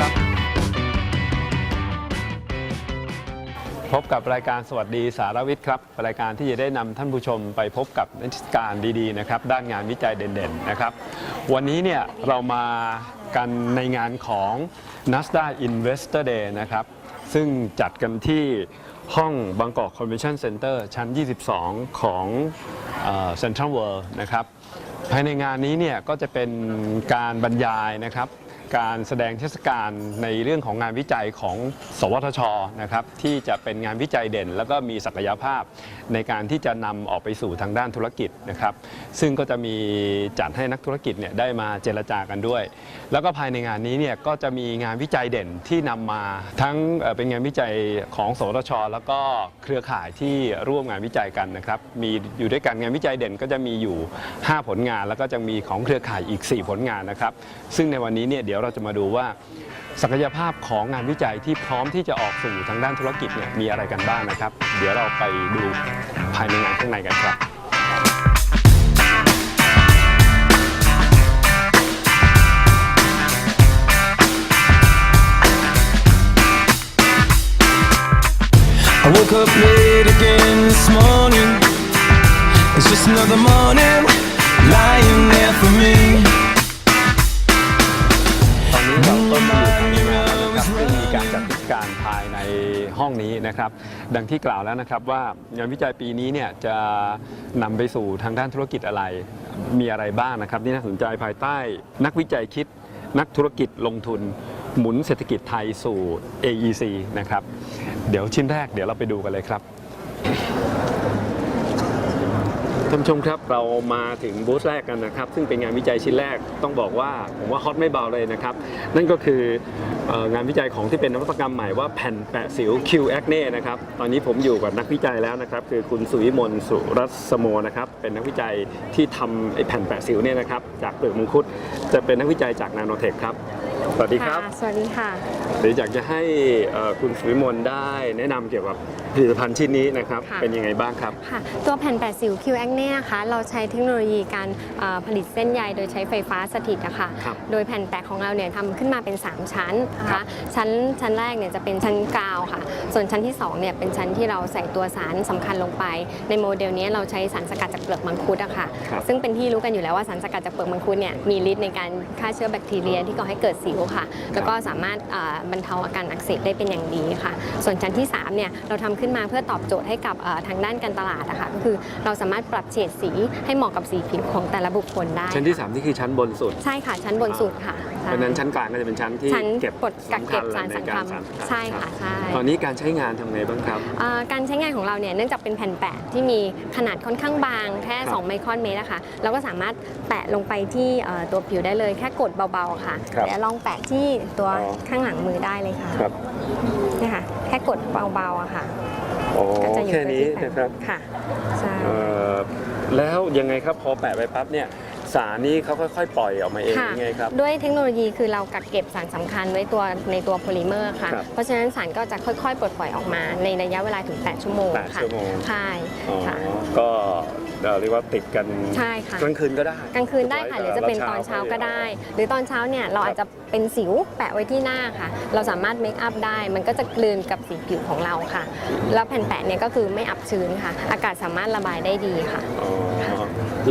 ครับ พบกับรายการสวัสดีสารวิทย์ครับ รายการที่จะได้นำท่านผู้ชมไปพบกับนักการดีๆนะครับ ด้านงานวิจัยเด่นๆนะครับ วันนี้เนี่ยเรามากันในงานของ NASDAQ Investor Day นะครับ ซึ่งจัดกันที่ห้องบางกอกคอนเวนชั่นเซ็นเตอร์ชั้น 22 ของเซ็นทรัลเวิลด์นะครับ ภายในงานนี้เนี่ยก็จะเป็นการบรรยายนะครับ การแสดงเทศกาลในเรื่องของงานวิจัยของ สวทชนะครับที่จะเป็นงานวิจัยเด่น แล้วก็มีศักยภาพในการที่จะนำออกไปสู่ทางด้านธุรกิจนะครับ ซึ่งก็จะมีจัดให้นักธุรกิจเนี่ยได้มาเจรจากันด้วย แล้วก็ภายในงานนี้เนี่ยก็จะมีงานวิจัยเด่นที่นำมาทั้งเอ่อเป็นงานวิจัยของสวทช แล้วก็เครือข่ายที่ร่วมงานวิจัยกันนะครับ มีอยู่ด้วยกันงานวิจัยเด่นก็จะมีอยู่ 5 ผลงาน แล้วก็จะมีของเครือข่ายอีก 4 ผลงานนะครับ ซึ่งในวันนี้เนี่ยเดี๋ยวเราจะมาดูว่า ศักยภาพของงานวิจัยที่พร้อมที่จะออกสู่ทางด้านธุรกิจเนี่ยมีอะไรกันบ้างนะครับ เดี๋ยวเราไปดูภายในงานข้างในกันครับ It's just another morning lying there for me. การภายในห้องนี้นะครับ ดังที่กล่าวแล้วนะครับว่างานวิจัยปีนี้เนี่ยจะนำไปสู่ทางด้านธุรกิจอะไร มีอะไรบ้างนะครับที่น่าสนใจภายใต้นักวิจัยคิด นักธุรกิจลงทุนหมุนเศรษฐกิจไทยสู่ AEC นะครับเดี๋ยวชิ้นแรกเดี๋ยวเราไปดูกันเลยครับท่านผู้ชมครับเรามาถึงบูธแรกกันนะครับ ซึ่งเป็นงานวิจัยชิ้นแรกต้องบอกว่าผมว่าฮอตไม่เบาเลยนะครับ นั่นก็คือ งานวิจัยของที่เป็นนวัตกรรมใหม่ว่าแผ่นแปะสิว Q Acne นะครับ ตอนนี้ผมอยู่กับนักวิจัยแล้วนะครับ คือคุณสุวิมลสุรัสโมนะครับ เป็นนักวิจัยที่ทำไอ้แผ่นแปะสิวเนี่ยนะครับ จากเปลือกมังคุด จะเป็นนักวิจัยจากนาโนเทคครับ สวัสดีครับะสวัสดีค่ะเดี๋ยวอยากจะให้เอ่อคุณสุวิมลได้แนะนำเกี่ยวกับผลิตภัณฑ์ชิ้นนี้นะครับค่ะเป็นยังไงบ้างครับค่ะตัวแผ่นแปดสิว Q a c n e นะคะเราใช้เทคโนโลยีการเอ่อผลิตเส้นใยโดยใช้ไฟฟ้าสถิตนะคะครับโดยแผ่นแปะของเราเนี่ยทำขึ้นมาเป็น 3 ชั้นนะครัคะบ ชั้นชั้นแรกเนี่ยจะเป็นชั้นกาวค่ะ ส่วนชั้นที่2เนี่ยเป็นชั้นที่เราใส่ตัวสารสำคัญลงไป ในโมเดลนี้เราใช้สารสกัดจากเปลือกมังคุดอะค่ะ ครับซึ่งเป็นที่รู้กันอยู่แล้วว่าสารสกัดจากเปลือกมังคุดเนี่ยมีฤทธิ์ในการฆ่าเชื้อแบคทีเรียที่ก่อให้เกิดสิวค่ะ แล้วก็สามารถเอ่อบรรเทาอาการอักเสบได้เป็นอย่างดีค่ะ ส่วนชั้นที่3เนี่ยเราทำขึ้นมาเพื่อตอบโจทย์ให้กับเอ่อทางด้านการตลาดอะค่ะก็คือเราสามารถปรับเฉดสีให้เหมาะกับสีผิวของแต่ละบุคคลได้ชั้นที่ค่ะ3นี่คือชั้นบนสุด ใช่ค่ะชั้นบนสุดค่ะ เพใช่ราะฉะนั้นชั้นกลางก็จะเป็นชั้นที่ชั้นเก็บกดกักเก็บสารในสังกเคราะห์สารใช่ค่ะใช่ตอนนี้การใช้งานทำไงบ้างครับเอ่อการใช้งานของเราเนี่ยเนื่องจากเป็นแผ่นแปะที่มีขนาดค่อนข้างบางแค่ครับ2ไมครอนเมตรนะคะเราก็สามารถแปะลงไปที่เอ่อตัวผิวได้เลยแค่กดเบาๆค่ะครับเดี๋ยวลองแปะที่ตัวอ๋อข้างหลังมือได้เลยค่ะครับเนี่ยค่ะแค่กดเบาๆอะค่ะโอ้ก็จะอยู่แค่กับนี้ที่แผ่นนะครับค่ะใช่เอ่อแล้วยังไงครับพอแปะไปปั๊บเนี่ย สารนี้เขาค่อยๆ ปล่อยออกมาเองค่ะยังไงครับ ด้วยเทคโนโลยีคือเรากักเก็บสารสำคัญไว้ตัวในตัวโพลิเมอร์ค่ะครับเพราะฉะนั้นสารก็จะค่อยๆปลดปล่อยออกมาในระยะเวลาถึง 8 ชั่วโมงแปดค่ะชั่วโมงใช่อ๋อค่ะก็เอ่อเรียกว่าติดกันใช่ค่ะกลางคืนก็ได้กลางคืนได้ค่ะหรือจะเป็นตอนเช้าก็ได้ หรือตอนเช้าเนี่ยเราอาจจะเป็นสิวแปะไว้ที่หน้าค่ะ เราสามารถเมคอัพได้ มันก็จะกลืนกับสีผิวของเราค่ะ แล้วแผ่นแปะเนี่ยก็คือไม่อับชื้นค่ะ อากาศสามารถระบายได้ดีค่ะอ๋อ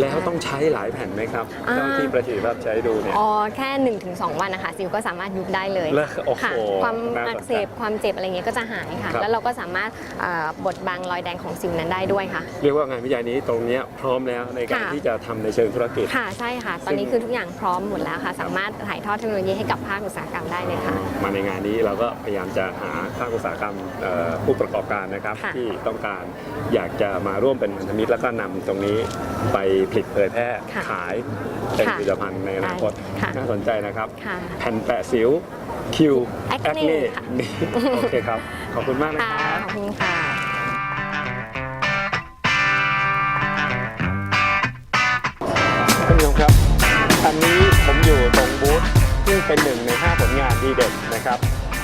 แล้วต้องใช้หลายแผ่นไหมครับอ่า เจ้าที่ประสิทธิภาพใช้ดูเนี่ย อ๋อแค่ 1-2 วันนะคะสิวก็สามารถยุบได้เลยแล้วโอ้โหค่ะความน่าสนใจ อักเสบความเจ็บอะไรเงี้ยก็จะหายค่ะ ครับ แล้วเราก็สามารถเอ่อบดบังรอยแดงของสิวนั้นได้ด้วยค่ะ เรียกว่างานวิจัยนี้ตรงเนี้ยพร้อมแล้วในการค่ะ ที่จะทำในเชิงธุรกิจ ค่ะใช่ค่ะ ตอนนี้คือทุกอย่างพร้อมหมดแล้วค่ะ สามารถถ่ายทอดเทคโนโลยีให้กับภาคอุตสาหกรรมได้เลยค่ะ มาในงานนี้เราก็พยายามจะหาภาคอุตสาหกรรมเอ่อผู้ประกอบการนะครับ ค่ะที่ต้องการอยากจะมาร่วมเป็นพันธมิตรแล้วก็นำตรงนี้ไปผลิตเผยแพร่ค่ะขายเป็นค่ะผลิตภัณฑ์ในอนาคตค่ะ น่าสนใจนะครับ ค่ะ แผ่นแปะสิวคิว Acne ค่ะนี่โอเคครับ ขอบคุณมากนะค่ะ ครับ ขอบคุณค่ะ ท่านผู้ชมครับ อันนี้ผมอยู่ตรงบูธซึ่งเป็นหนึ่งใน 5 ผลงานดีเด่นนะครับ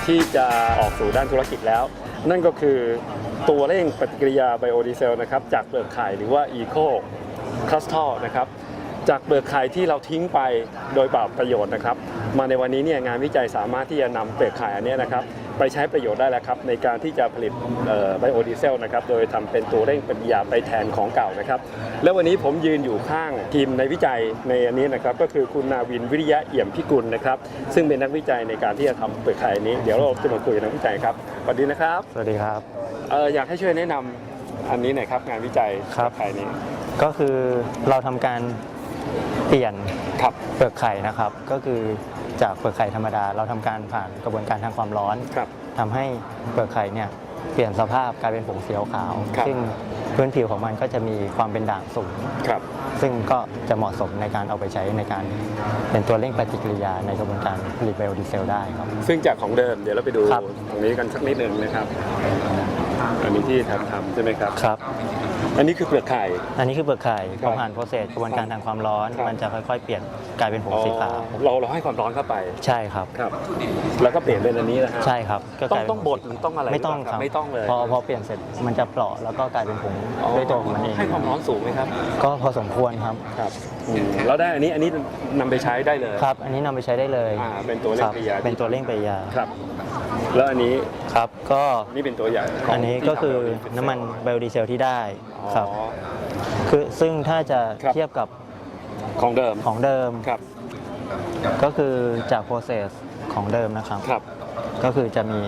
ที่จะออกสู่ด้านธุรกิจแล้ว นั่นก็คือตัวเร่งปฏิกิริยาไบโอดีเซลนะครับ จากเปลือกไข่หรือว่าอีโค คลัสทอนะครับจากเปลือกไข่ที่เราทิ้งไปโดยเปล่าประโยชน์นะครับ มาในวันนี้เนี่ยงานวิจัยสามารถที่จะนำเปลือกไข่อันเนี้ยนะครับไปใช้ประโยชน์ได้แล้วครับในการที่จะผลิตไบโอดีเซลนะครับโดยทำเป็นตัวเร่งปฏิกิริยาไปแทนของเก่านะครับ แล้ววันนี้ผมยืนอยู่ข้างทีมในวิจัยในอันนี้นะครับก็คือคุณนาวินวิริยะเอี่ยมพิกุลนะครับซึ่งเป็นนักวิจัยในการที่จะทำเปลือกไข่อันนี้เดี๋ยวเราจะมาคุยกับนักวิจัยครับสวัสดีนะครับ สวัสดีครับเอ่ออยากให้ช่วยแนะนำอันนี้หน่อยครับงานวิจัยครับเปลือกไข่นี้ ก็คือเราทำการเปลี่ยนครับ เปลือกไข่นะครับ ก็คือจากเปลือกไข่ธรรมดา เราทำการผ่านกระบวนการทางความร้อนครับ ทำให้เปลือกไข่เนี่ยเปลี่ยนสภาพกลายเป็นผงสีขาวครับ ซึ่งพื้นผิวของมันก็จะมีความเป็นด่างสูง ครับ ซึ่งก็จะเหมาะสมในการเอาไปใช้ในการเป็นตัวเร่งปฏิกิริยาในกระบวนการผลิตไบโอดีเซลได้ครับ ซึ่งจากของเดิมเดี๋ยวเราไปดูครับ ตรงนี้กันสักนิดหนึ่งนะครับ อันนี้ที่ทำทำใช่ไหมครับ ครับ อันนี้คือเปลือกไข่ อันนี้คือเปลือกไข่คพรับอผ่านโปรเซสกระบวนการทางความร้อน ครับ มันจะค่อยๆ เปลี่ยนกลายเป็นผงสีขาวอ๋อเราเราให้ความร้อนเข้าไปใช่ครับ ครับ แล้วก็เปลี่ยนเป็นอันนี้นะฮะใช่ครับก็ต้องกลายเป็นต้องบดหรือต้องอะไรไม่ต้องหคเปรัล่าบไม่ต้องเลยพอพอเปลี่ยนเสร็จมันจะเปราะแล้วก็กลายเป็นผงด้วยตัวของมันเองให้ความร้อนสูงไหมครับ ก็พอสมควรครับครับอืมแล้วได้อันนี้อันนี้นำไปใช้ได้เลย ครับ อันนี้นำไปใช้ได้เลยอ่าเป็นตัวเร่คงรับปฏิกิริยาเป็นตัวเร่งปฏิกิริยา ครับ แล้วอันนี้ครับก็นี่เป็นตัวอย่างขงอันนี้ที่ก็คือทำน้ำมันไบโอดีเซลที่ได้อ๋อ ครับคือซึ่งถ้าจะครับ เทียบกับของเดิมของเดิม ครับก็คือจากโปรเซสของเดิมนะครับ ครับ ก็คือจะมี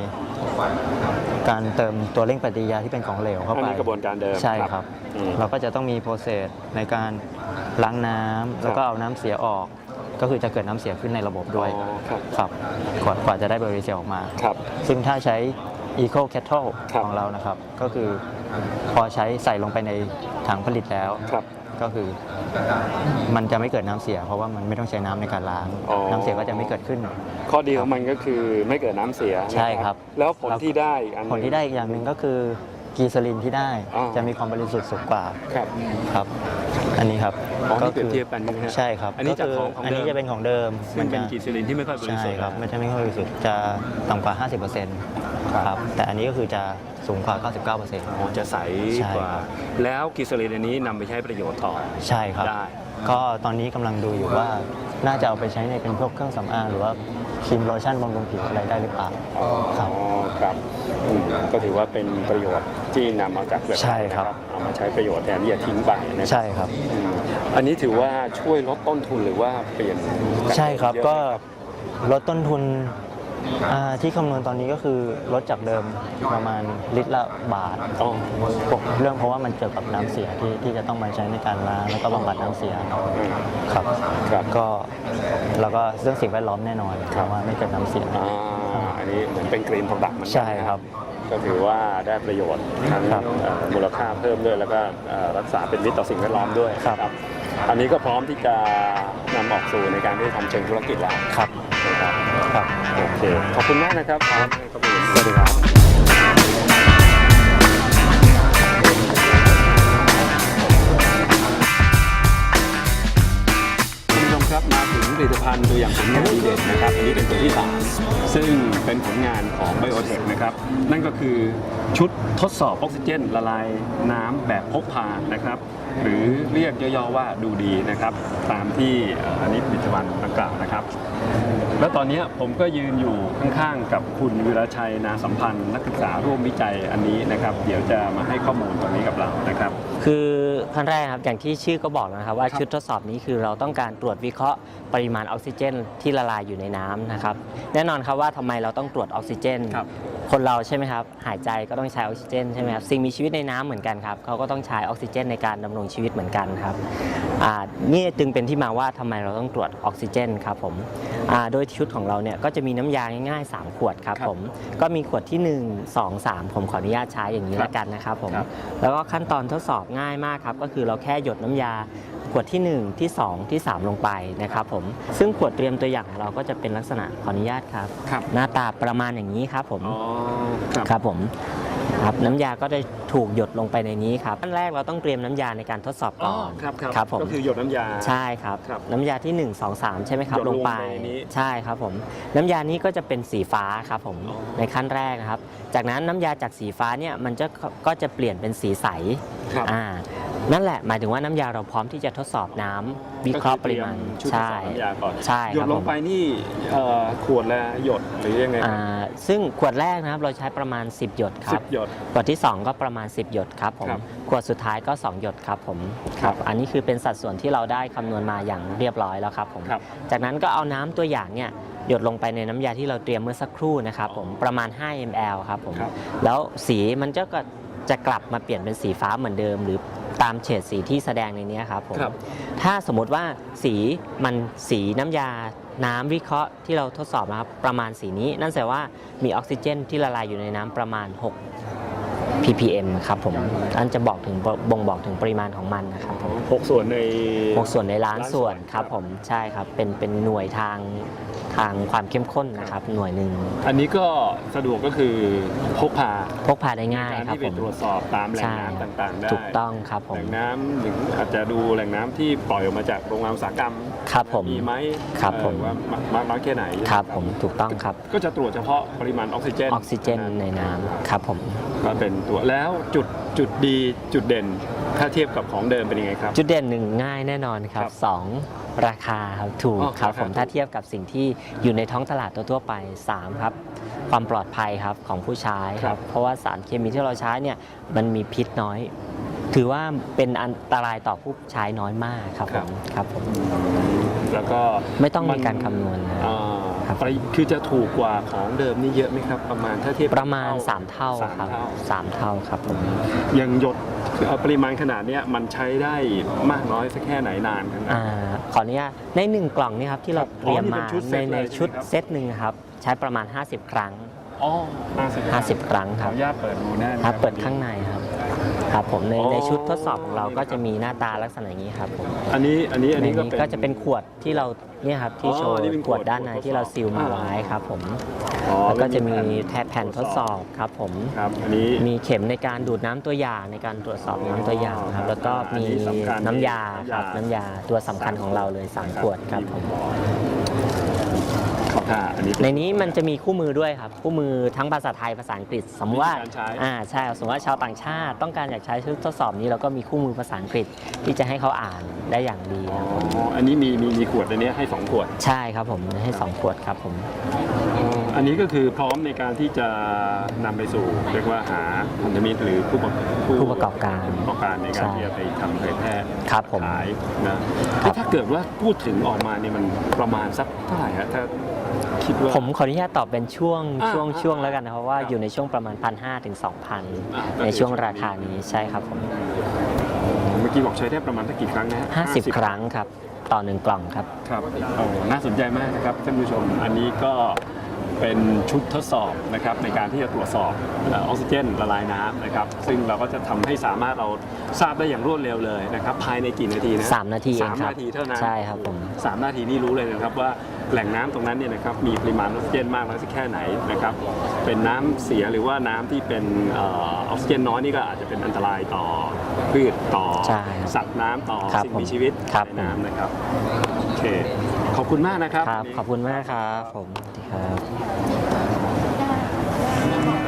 การเติมตัวเร่งปฏิกิริยาที่เป็นของเหลวเข้าอันไปนี้กระบวนการเดิมใช่ครับอืมเราก็จะต้องมีโปรเซสในการล้างน้ำแล้วก็เอาน้ำเสียออก ก็คือจะเกิดน้ำเสียขึ้นในระบบด้วยอ๋อครับครับกว่ากว่าจะได้ไบโอดีเซลออกมา ครับ ซึ่งถ้าใช้ Eco Kettle ครับ ของเรานะครับ ก็คือพอใช้ใส่ลงไปในถังผลิตแล้ว ครับ ก็คือมันจะไม่เกิดน้ำเสีย เพราะว่ามันไม่ต้องใช้น้ำในการล้าง อ๋อ น้ำเสียก็จะไม่เกิดขึ้น ข้อดีของมันก็คือไม่เกิดน้ำเสียนะใช่ครับ แล้วผลที่ได้อีกอันหผนึ่ลงที่ได้อีกอย่างหนึ่งก็คือ กีซาลินที่ได้อ๋อ จะมีความบริสุทธิ์สูงกว่าครับ ครับ อันนี้ครับอ๋อนี่เปรียบเทียบกันใช่ไหมฮะใช่ครับอันนี้จากคืของของอันนี้เดิมจะเป็นของเดิมซึ่งเป็นจะกีซิลินที่ไม่ค่อยบริใช่สุทธิ์ครับนะมันจะไม่ค่อยบริสุทธิ์จะต่ำกว่า 50%ครับแต่อันนี้ก็คือจะสูงกว่า99%อ๋อจะใสใช่กว่าครับ แล้วกีซิลินอันนี้นำไปใช้ประโยชน์ต่อ ใช่ครับ ได้ ก็ตอนนี้กำลังดูอยู่ว่าน่าจะเอาไปใช้ในเป็นพวกเครื่องสำอางหรือว่า ครีมโลชั่นบำรุงผิวอะไรได้หรือเปล่าอ๋อครับครับอืมก็ถือว่าเป็นประโยชน์ที่นำมาจากเปลือกใช่ครับ นะเอามาใช้ประโยชน์แทนที่จะทิ้งไปนะครับใช่ครับ อืมอันนี้ถือว่าช่วยลดต้นทุนหรือว่าเปลี่ยนจากใช่ครับเยอะไหมก็ลดต้นทุนอ่า ที่คำนวณตอนนี้ก็คือลดจากเดิมประมาณลิตรละบาทอ๋อปกเรื่องเพราะว่ามันเกี่ยวกับน้ำเสียที่ที่จะต้องมาใช้ในการล้างแล้วก็บำบัดน้ำเสียอืมครับครับก็แล้วก็เรื่องสิ่งแวดล้อมแน่นอนเพราะว่าไม่เกิดน้ำเสียอ่าอันนี้เหมือนเป็นกรีนโปรดักต์มันใช่ครับก็ถือว่าได้ประโยชน์ทั้งครับเอ่อมูลค่าเพิ่มด้วย แล้วก็เอ่อรักษาเป็นมิตรต่อสิ่งแวดล้อมด้วยครับนะอันนี้ก็พร้อมที่จะนำออกสู่ในการที่จะทำเชิงธุรกิจแล้วครับนะ ครับครับ โอเค ขอบคุณมากนะครับครับขอบคุณสวัสดีครับคุณผู้ชมครับมาถึงผลิตภัณฑ์ตัวอย่างผลงานดีเด่นนะครับ อันนี้เป็นตัวที่สามซึ่งเป็นผลงานของ Biotech นะครับ นั่นก็คือ ชุดทดสอบออกซิเจนละลายน้ำแบบพกพานะครับ หรือเรียกย่อๆว่าดูดีนะครับ ตามที่เอ่ออันนี้ผลิตภัณฑ์ดังกล่าวนะครับ แล้วตอนนี้ผมก็ยืนอยู่ข้างๆกับคุณวิรชัยนาสัมพันธ์ นักศึกษาร่วมวิจัยอันนี้นะครับ เดี๋ยวจะมาให้ข้อมูลตรงนี้กับเรานะครับ คือขั้นแรกครับอย่างที่ชื่อก็บอกแล้วนะครับ ว่าครับชุดทดสอบนี้คือเราต้องการตรวจวิเคราะห์ปริมาณออกซิเจน ที่ละลายอยู่ในน้ำนะครับ แน่นอนครับว่าทำไมเราต้องตรวจออกซิเจน ครับคนเราใช่ไหมครับหายใจก็ต้องใช้ออกซิเจนใช่ไหมครับสิ่งมีชีวิตในน้ำเหมือนกันครับเขาก็ต้องใช้ออกซิเจนในการดำรงชีวิตเหมือนกันครับอ่านี่จึงเป็นที่มาว่าทำไมเราต้องตรวจออกซิเจนครับผมอ่าโดยชุดของเราเนี่ยก็จะมีน้ำยาง่ายๆ 3 ขวดครับครับผมก็มีขวดที่ 1 2 3 ผมขออนุญาตใช้อย่างนี้ครับละกันนะครับผมครับแล้วก็ขั้นตอนทดสอบง่ายมากครับก็คือเราแค่หยดน้ำยาข วดที่ 1 ที่ 2 ที่ 3 ลงไปนะครับผมซึ่งขวดเตรียมตัวอย่างของเราก็จะเป็นลักษณะขออนุญาตครับ ครับหน้าตาประมาณอย่างนี้ครับผมอ๋อครับครับผมครับน้ำยาก็จะถูกหยดลงไปในนี้ครับขั้นแรกเราต้องเตรียมน้ำยาในการทดสอบอ๋อก่อนครับครับครับผม ก็คือหยดน้ำยา ใช่ครับ ครับน้ำยาที่ 1 2 3 ใช่ไหมครับหยดลลงงไปไปในนี้ใช่ครับผมน้ำยานี้ก็จะเป็นสีฟ้าครับผมอ๋อ ในขั้นแรกนะครับ จากนั้นน้ำยาจากสีฟ้าเนี่ยมันจะก็จะเปลี่ยนเป็นสีใสครับ อ่า นั่นแหละหมายถึงว่าน้ำยาเราพร้อมที่จะทดสอบน้ำวิเคราะห์ปริมาณชุดทดใช่สอบน้ำยาก่อนใช่หยครัดบลผงม ไปนี่เอ่อขวดละหยดหรือยังไงคอ่ารับซึ่งขวดแรกนะครับเราใช้ประมาณ 10 หยดคสิรับ บหยด ขวดที่ 2 ก็ประมาณ 10 หยดครับผมครับขวดสุดท้ายก็ 2 หยดครับผมครับอันนี้คือเป็นสัดส่วนที่เราได้คำนวณมาอย่างเรียบร้อยแล้วครับผมครับ จากนั้นก็เอาน้ำตัวอย่างเนี่ยหยดลงไปในน้ำยาที่เราเตรียมเมื่อสักครู่นะครับผมประมาณ 5 ml ครับผม ครับ แล้วสีมันจะก็จะกลับมาเปลี่ยนเป็นสีฟ้าเหมือนเดิม หรือ ตามเฉดสีที่แสดงในเนี้ยครับผมครับ ถ้าสมมติว่าสีมันสีน้ำยาน้ำวิเคราะห์ที่เราทดสอบนะครับประมาณสีนี้ นั่นแสดงว่ามีออกซิเจนที่ละลายอยู่ในน้ำประมาณ 6 ppm ครับผมอันจะบอกถึงบ่งบอกถึงปริมาณของมันนะครับผมหกส่วนในหกส่วนในล้านล้านส่ส่ววนนครับผมใช่ครับเป็นเป็นหน่วยทาง ทางความเข้มข้นนะครับหน่วยหนึ่งอันนี้ก็สะดวกก็คือพกพาพกพาได้ง่ายการครับที่ไปผม ตรวจสอบตามแหล่งใช่น้ำต่างๆได้ถูกต้องครับผแหม ล่งน้ำหรืออาจจะดูแหล่งน้ำที่ปล่อยออกมาจากโรงงานอุตสาหกรรมครับผมมีไหมครับเอ่อผม ว่ามากน้อยแค่ไหนครับผมถูกต้องครับ ก็จะตรวจเฉพาะปริมาณออกซิเจนออกซิเจนในน้ำครับผม ก็เป็นตัวแล้วจุดจุดดีจุดเด่นถ้าเทียบกับของเดิมเป็นยังไงครับ จุดเด่นหนึ่งง่ายแน่นอนครับครับสอง ราคาครับถูกอ๋อครับราคาผมถูก ถ้าเทียบกับสิ่งที่อยู่ในท้องตลาดทั่วๆไปสามครับ ความปลอดภัยครับของผู้ใช้ครับ เพราะว่าสารเคมีที่เราใช้เนี่ยมันมีพิษน้อย ถือว่าเป็นอันตรายต่อผู้ใช้น้อยมากครับผมครับผมแล้วก็ไม่ต้องมีการคำนวณนะ อ่า ครับปริคือจะถูกกว่าของเดิมนี่เยอะไหมครับ ประมาณถ้าเทียบประมาณ 3 เท่าสามครับเท่าสามเท่าครับผมอย่างหยดเอ่อปริมาณขนาดเนี้ยมันใช้ได้มากน้อยสักแค่ไหนนานครับอ่าขออนุญาตในหนึ่งกล่องนี่ครับที่เราครับเตรียมอ๋อนี่มาเป็นชุดเซในตเลยในชุดใช่ไหมครับเซตหนึ่งครับ ใช้ประมาณ 50 ครั้งอ๋อห้าสิบ50 ครั้งขคอรับอนุญาตเปิดดูหน้าครับเปิดข้างในครับ ครับผมในอ๋อ ในชุดทดสอบของเราก็นี่นะครับจะมีหน้าตาลักษณะอย่างนี้ครับผมอันนี้อันนี้อันในนี้ก็นี้เป็น ก็จะเป็นขวดที่เราเนี่ยครับที่อ๋อโชว์นี่เป็นขขววดดด้านในขวดทดที่เราสอบซีลมาอ่าไว้ครับผมอ๋อ แล้วก็จะมีแผ่แผ่นทดสอบครับผมครับอันนี้ มีเข็มในการดูดน้ำตัวอย่างในการตรวจสอบน้ำตัวอย่างครับ แล้วก็มีอันนี้สำคัญน้ำยาครับน้ำยาน้ำยาตัวสำคัญของเราเลยสามขวดครับผมข อบท่าอันนี้ในนี้มันจะมีคู่มือด้วยครับ คู่มือทั้งภาษาไทยภาษาอังกฤษ สมมติว่าวิธีการใช้ อ่าใช่สมมติว่าชาวต่างชาติต้องการอยากใช้ชุดทดสอบนี้เราก็มีคู่มือภาษาอังกฤษที่จะให้เขาอ่านได้อย่างดีอ๋อครับผมอันนี้มีมีมีขวดอันนี้ให้สองขวด ใช่ครับผมให้สองขวดครับผมอันนี้ก็คือพร้อมในการที่จะนำไปสู่เรียกว่าหาพันธมิตรหรือผู้ประผู้ประกอบการ ผู้ประกอบการในการใช่ ที่จะไปทำเผยแพร่ครับผม ขายนะแล้วถ้าเกิดว่าพูดถึงออกมาเนี่ยมันประมาณสักเท่าไหร่ฮะถ้า คิดว่า ผมขออนุญาตตอบเป็นช่วงอ่าช่วงอ่าช่วงแล้วกันนะเพราะว่าครับ อยู่ในช่วงประมาณ1 5 0 0ถึงอ่า2,000ในช่วงราคานี้ใช่ครับผมเมื่อกี้บอกใช้ได้ประมาณสักกี่ครั้งนะฮะ50ครั้งครับ ต่อหนึ่งกล่องครับ ครับโอ้น่าสนใจมากนะครับท่านผู้ชม อันนี้ก็เป็นชุดทดสอบนะครับในการที่จะตรวจสอบเอ่อออกซิเจนละลายน้ำนะครับ ซึ่งเราก็จะทำให้สามารถเราทราบได้อย่างรวดเร็วเลยนะครับ ภายในกี่นาทีนะ3นาทีเองสามครับนาทีเท่านั้นใช่ครับผม สามนาทีนี่รู้เลยนะครับว่า แหล่งน้ำตรงนั้นเนี่ยนะครับมีปริมาณออกซิเจนมากน้อยสักแค่ไหนนะครับเป็นน้ำเสียหรือว่าน้ำที่เป็นเออออกซิเจนน้อยนี่ก็อาจจะเป็นอันตรายต่อพืชต่อใช่ครับสัตว์น้ำต่อครับสิ่งผมมีชีวิตครับในน้ำนะครับโอเคขอบคุณมากนะครับครับวันนี้ขอบคุณมากครับผมสวัสดีครับ